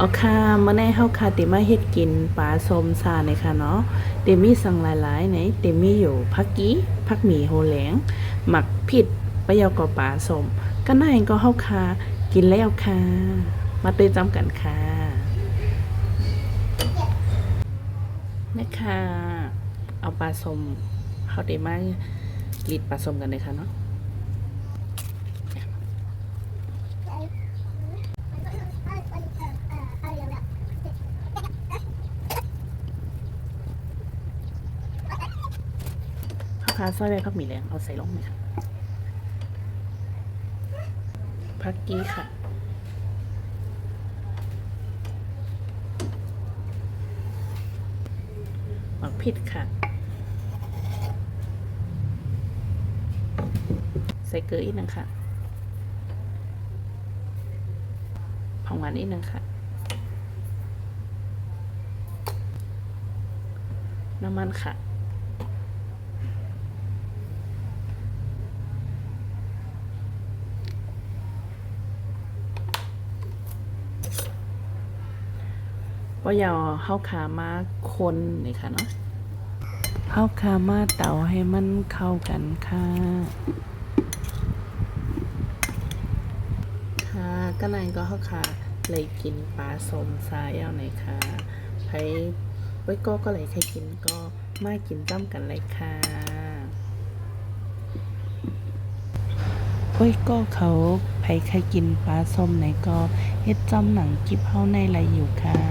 เอาค่ะมื้อนี้เฮาค่ะติมาเฮ็ดกินปลาสมซาเนี่ยค่ะเนาะเตมีสั่งหลายๆไหนเตมีอยู่ผักกี้ผักหมี่โหแหลงหมักผิดปะยอก็ปลาสมก็น่าเองก็เฮาค่ะกินแล้วค่ะ มาตื้อจำกันค่ะนะคะเอาปลาสมเฮาได้มาลีดปลาสมกันเลยค่ะเนาะ ข้าวคาซอยใบผักหมี่แดงเอาใส่ลงเลยค่ะผักกี้ค่ะหมักผิดค่ะ ใส่เกลืออีกหนึ่งค่ะผงหวานอีกหนึ่งค่ะ น้ำมันค่ะ ก็อย่าเฮาขามาคนนี่ค่ะเนาะเฮาขามาเตาให้มันเข้ากันค่ะค่ะก็นายก็เฮาขาเลยกินปลาสมสายเอาไหนอยค่ะไผไว้ก็ก็เลยใครกินก็มากินจ้ำกันเลยค่ะโอ้ยก็เขาไผใครกินปลาส้มไหนก็เฮ็ดจ้ำหนังกิบเฮาในไรอยู่ค่ะ